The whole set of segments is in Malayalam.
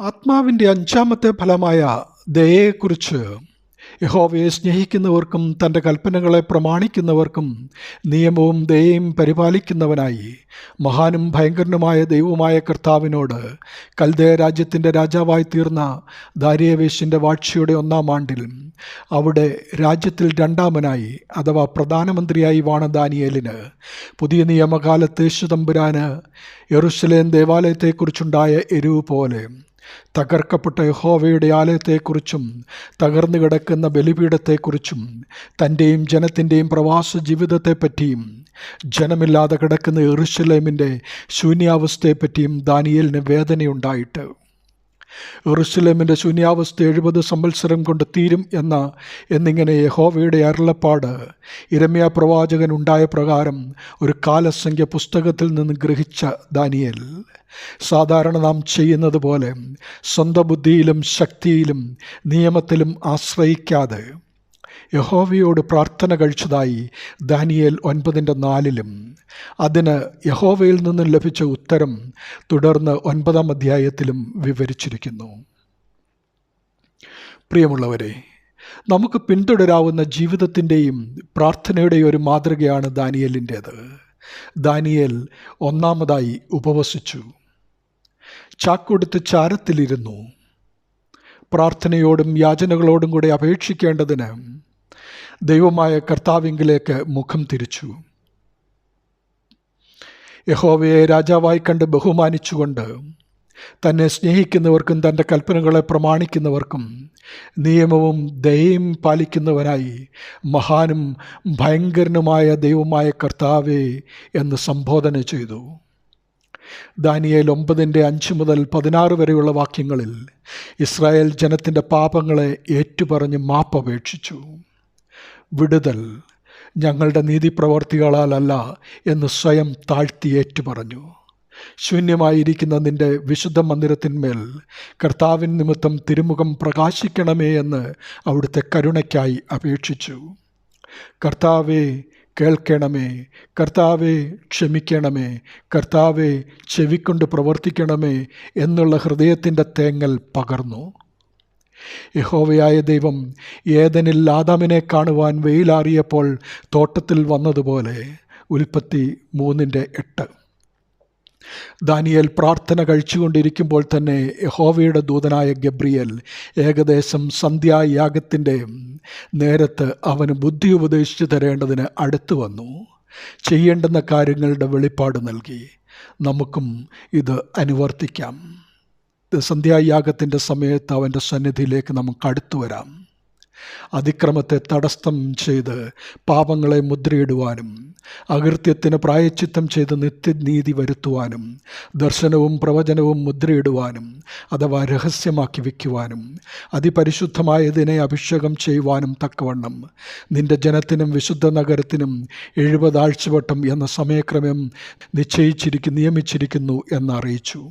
ആത്മാവിന്റെ അഞ്ചാമത്തെ ഫലമായ ദയയെക്കുറിച്ച് യഹോവയെ സ്നേഹിക്കുന്നവർക്കും തന്റെ കൽപ്പനകളെ പ്രമാണിക്കുന്നവർക്കും നിയമവും ദയയും പരിപാലിക്കുന്നവനായി മഹാനും ഭയങ്കരനുമായ ദൈവമായ കർത്താവിനോട് കൽദയ രാജ്യത്തിന്റെ രാജാവായി തീർന്ന ദാരിയവേശിന്റെ വാഴ്ചയുടെ ഒന്നാം ആണ്ടിൽ അവിടെ രാജ്യത്തിൽ രണ്ടാമനായി അഥവാ പ്രധാനമന്ത്രിയായി വാണ ദാനിയേലിന് പുതിയ നിയമകാലത്ത് യേശുതമ്പുരാന് യെറുസലേം ദേവാലയത്തെക്കുറിച്ചുണ്ടായ എരിവ് പോലെ തകർക്കപ്പെട്ട യഹോവയുടെ ആലയത്തെക്കുറിച്ചും തകർന്നു കിടക്കുന്ന ബലിപീഠത്തെക്കുറിച്ചും തന്റെയും ജനത്തിന്റെയും പ്രവാസ ജീവിതത്തെപ്പറ്റിയും ജനമില്ലാതെ കിടക്കുന്ന എറുശലേമിന്റെ ശൂന്യാവസ്ഥയെപ്പറ്റിയും ദാനിയലിന് വേദനയുണ്ടായിട്ട്. എറുസലേമിന്റെ ശൂന്യാവസ്ഥ എഴുപത് സംവത്സരം കൊണ്ട് തീരും എന്ന എന്നിങ്ങനെ യഹോവയുടെ അരുളപ്പാട് ഇരമ്യ പ്രവാചകൻ ഉണ്ടായ പ്രകാരം ഒരു കാലസംഖ്യ പുസ്തകത്തിൽ നിന്ന് ഗ്രഹിച്ച ദാനിയൽ. സാധാരണ നാം ചെയ്യുന്നത് പോലെ സ്വന്തം ബുദ്ധിയിലും ശക്തിയിലും നിയമത്തിലും ആശ്രയിക്കാതെ യഹോവയോട് പ്രാർത്ഥന കഴിച്ചതായി ദാനിയേൽ ഒൻപതിന്റെ നാലിലും. അതിന് യഹോവയിൽ നിന്നും ലഭിച്ച ഉത്തരം തുടർന്ന് ഒൻപതാം അധ്യായത്തിലും വിവരിച്ചിരിക്കുന്നു. പ്രിയമുള്ളവരെ നമുക്ക് പിന്തുടരാവുന്ന ജീവിതത്തിന്റെയും പ്രാർത്ഥനയുടെയും ഒരു മാതൃകയാണ് ദാനിയലിന്റേത്. ദാനിയേൽ ഒന്നാമതായി ഉപവസിച്ചു. ചാക്കൊടുത്ത് ചാരത്തിലിരുന്നു. പ്രാർത്ഥനയോടും യാചനകളോടും കൂടെ അപേക്ഷിക്കേണ്ടതിന് ദൈവമായ കർത്താവിങ്കിലേക്ക് മുഖം തിരിച്ചു. യഹോവയെ രാജാവായി കണ്ട് ബഹുമാനിച്ചുകൊണ്ട് തന്നെ സ്നേഹിക്കുന്നവർക്കും തന്റെ കൽപ്പനകളെ പ്രമാണിക്കുന്നവർക്കും നിയമവും ദയയും പാലിക്കുന്നവനായി മഹാനും ഭയങ്കരനുമായ ദൈവമായ കർത്താവേ എന്ന് സംബോധന ചെയ്തു. ദാനിയേൽ ഒമ്പതിന്റെ അഞ്ച് മുതൽ പതിനാറ് വരെയുള്ള വാക്യങ്ങളിൽ ഇസ്രായേൽ ജനത്തിന്റെ പാപങ്ങളെ ഏറ്റുപറഞ്ഞ് മാപ്പപേക്ഷിച്ചു. വിടുതൽ ഞങ്ങളുടെ നീതിപ്രവർത്തികളാലല്ല എന്ന് സ്വയം താഴ്ത്തി ഏറ്റുപറഞ്ഞു ശൂന്യമായിരിക്കുന്ന നിന്റെ വിശുദ്ധ മന്ദിരത്തിന്മേൽ കർത്താവിൻ നിമിത്തം തിരുമുഖം പ്രകാശിക്കണമേ എന്ന് അവിടുത്തെ കരുണയ്ക്കായി അപേക്ഷിച്ചു. കർത്താവെ കേൾക്കണമേ. കർത്താവെ ക്ഷമിക്കണമേ. കർത്താവെ ചെവിക്കൊണ്ട് പ്രവർത്തിക്കണമേ എന്നുള്ള ഹൃദയത്തിന്റെ തേങ്ങൽ പകർന്നു. യഹോവയായ ദൈവം ഏതനിൽ ആദാമിനെ കാണുവാൻ വെയിലാറിയപ്പോൾ തോട്ടത്തിൽ വന്നതുപോലെ. ഉൽപ്പത്തി മൂന്നിന്റെ എട്ട്. ദാനിയൽ പ്രാർത്ഥന കഴിച്ചുകൊണ്ടിരിക്കുമ്പോൾ തന്നെ യഹോവയുടെ ദൂതനായ ഗബ്രിയൽ ഏകദേശം സന്ധ്യായാഗത്തിന്റെ നേരത്ത് അവന് ബുദ്ധി ഉപദേശിച്ചു തരേണ്ടതിന് അടുത്തു വന്നു. ചെയ്യേണ്ടുന്ന കാര്യങ്ങളുടെ വെളിപ്പാട് നൽകി. നമുക്കും ഇത് അനുവർത്തിക്കാം. സന്ധ്യായാഗത്തിന്റെ സമയത്ത് അവന്റെ സന്നിധിയിലേക്ക് നമുക്ക് അടുത്തു വരാം അതിക്രമത്തെ തടസ്സം ചെയ്ത് പാപങ്ങളെ മുദ്രയിടുവാനും അകൃത്യത്തിന് പ്രായച്ചിത്തം ചെയ്ത് നിത്യനീതി വരുത്തുവാനും ദർശനവും പ്രവചനവും മുദ്രയിടുവാനും അഥവാ രഹസ്യമാക്കി വയ്ക്കുവാനും അതിപരിശുദ്ധമായതിനെ അഭിഷേകം ചെയ്യുവാനും തക്കവണ്ണം നിന്റെ ജനത്തിനും വിശുദ്ധ നഗരത്തിനും എഴുപതാഴ്ചവട്ടം എന്ന സമയക്രമം നിശ്ചയിച്ചിരിക്കുന്നു നിയമിച്ചിരിക്കുന്നു എന്നറിയിച്ചു.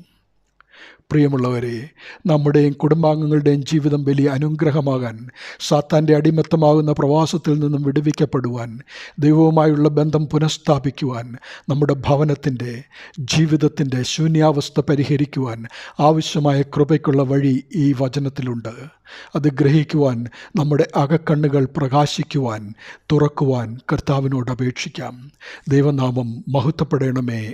പ്രിയമുള്ളവരെ നമ്മുടെയും കുടുംബാംഗങ്ങളുടെയും ജീവിതം വലിയ അനുഗ്രഹമാകാൻ സാത്താന്റെ അടിമത്തമാകുന്ന പ്രവാസത്തിൽ നിന്നും വിടുവിക്കപ്പെടുവാൻ ദൈവവുമായുള്ള ബന്ധം പുനഃസ്ഥാപിക്കുവാൻ നമ്മുടെ ഭവനത്തിന്റെ ജീവിതത്തിന്റെ ശൂന്യാവസ്ഥ പരിഹരിക്കുവാൻ ആവശ്യമായ കൃപയ്ക്കുള്ള വഴി ഈ വചനത്തിലുണ്ട്. അത് ഗ്രഹിക്കുവാൻ നമ്മുടെ അകക്കണ്ണുകൾ പ്രകാശിക്കുവാൻ തുറക്കുവാൻ കർത്താവിനോട് അപേക്ഷിക്കാം. ദൈവനാമം മഹത്വപ്പെടണമേ.